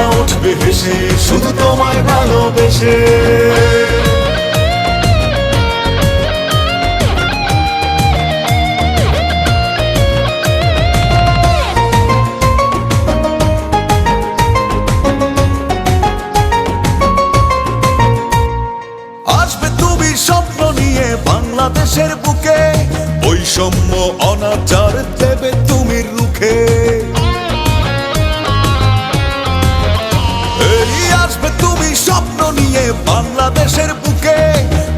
বাংলা উঠবে হেসে শুধু তোমায় ভালোবেসে। বাংলাদেশের বুকে বৈষম্য অনাচার দেবে তুমি রুখে। বাংলাদেশের বুকে,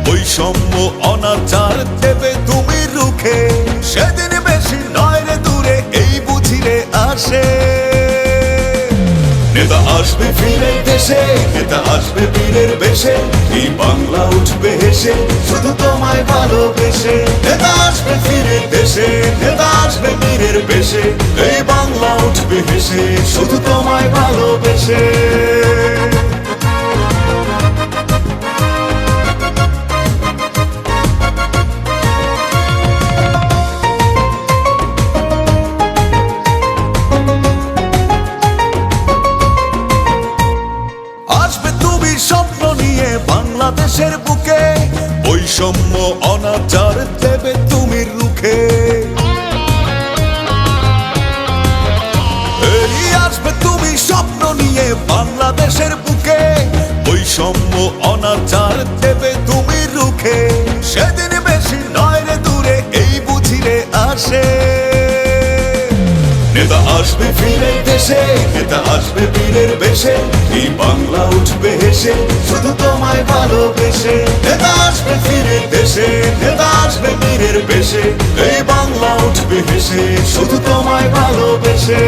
বৈষম্য অনাচার দেবে তুমি রুখে। সেদিন বেশি নয় রে দূরে, এই বুঝিরে আসে। নেতা আসবে ফিরে দেশে, নেতা আসবে বীরের বেশে, এই বাংলা উঠবে হেসে, শুধু তোমায় ভালোবেসে। নেতা আসবে ফিরে দেশে, নেতা আসবে আসবে তুমি স্বপ্ন নিয়ে বাংলাদেশের বুকে। বৈষম্য অনাচার দেবে তুমি রুখে। আসবে তুমি স্বপ্ন নিয়ে বাংলাদেশের বুকে। বৈষম্য অনাচার দেবে তুমি রুখে। সেদিন বেশি নয় রে দূরে, এই বুঝিরে আসে। নেতা আসবে ফিরে দেশে নেতা আসবে বীরের বেশে। এই বাংলা উঠবে হেসে, শুধু তোমায় ভালোবেসে। নেতা আসবে ফিরে দেশে নেতা আসবে বীরের বেশে। এই বাংলা উঠবে হেসে, শুধু তোমায় ভালোবেসে।